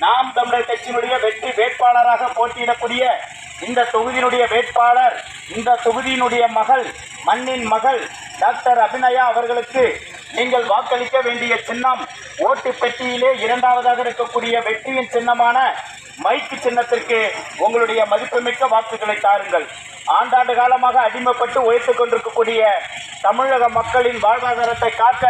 நாம் தமிழர் கட்சியினுடைய வெற்றி வேட்பாளராக போட்டியிடக்கூடிய இந்த தொகுதியினுடைய வேட்பாளர் இந்த தொகுதியினுடைய மகள் மண்ணின் மகள் டாக்டர் அபிநயா அவர்களுக்கு நீங்கள் வாக்களிக்க வேண்டிய சின்னம் ஓட்டு பெட்டியிலே இரண்டாவதாக இருக்கக்கூடிய வெற்றியின் சின்னமான மைக்கு சின்னத்திற்கு உங்களுடைய மதிப்புமிக்க வாக்குகளை தாருங்கள். ஆண்டாண்டு காலமாக அடிமைப்பட்டு உயர்த்து கொண்டிருக்கக்கூடிய தமிழக மக்களின் வாழ்வாதாரத்தை காக்க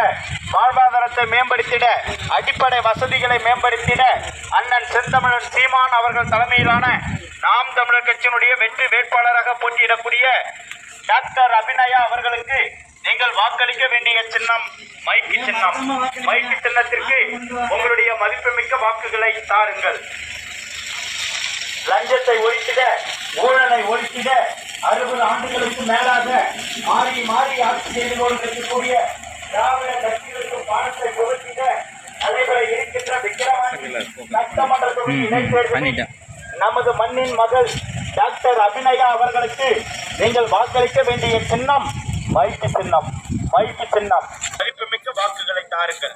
வாழ்வாதாரத்தை மேம்படுத்திட அடிப்படை வசதிகளை மேம்படுத்திட அண்ணன் செந்தமிழன் சீமான் அவர்கள் தலைமையிலான நாம் தமிழர் கட்சியினுடைய வெற்றி வேட்பாளராக போட்டியிடக்கூடிய டாக்டர் அபிநயா அவர்களுக்கு நீங்கள் வாக்களிக்க வேண்டிய சின்னம் மைக்கு சின்னம். மைக்கு சின்னத்திற்கு உங்களுடைய மதிப்புமிக்க வாக்குகளை தாருங்கள். லஞ்சத்தை ஒழித்திட ஊழலை ஒழித்திட அறுபது ஆண்டுகளுக்கு மேலாக மாறி மாறி ஆட்சி செய்து கொண்டிருக்கக்கூடிய திராவிட கட்சிகளுக்கு பாடத்தை புகழ்த்திட நடைபெற இருக்கின்ற விக்கிரவாண்டி சட்டமன்ற தொகுதி இடைத்தேர்தலில் நமது மண்ணின் மகள் டாக்டர் அபிநயா அவர்களுக்கு நீங்கள் வாக்களிக்க வேண்டிய சின்னம் மைக்கு சின்னம் மைக்கு சின்னம். மதிப்புமிக்க வாக்குகளை தாருங்கள்.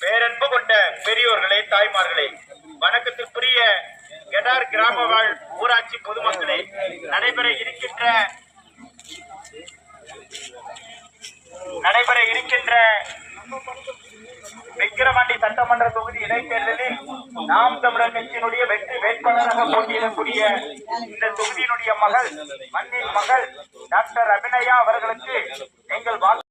பேரன்பு கொண்ட பெரியோர்களே தாய்மார்களே வணக்கத்திற்குரிய கெடார் கிராம வாழ் ஊராட்சி பொதுமக்களே நடைபெற இருக்கின்ற நடைபெற இருக்கின்ற விக்கிரவாண்டி சட்டமன்ற தொகுதி இடைத்தேர்தலில் நாம் தமிழர் கட்சியினுடைய வெற்றி வேட்பாளராக போட்டியிடக்கூடிய இந்த தொகுதியினுடைய மகள் மண்ணின் மகள் டாக்டர் அபிநயா அவர்களுக்கு எங்கள் வாக்கு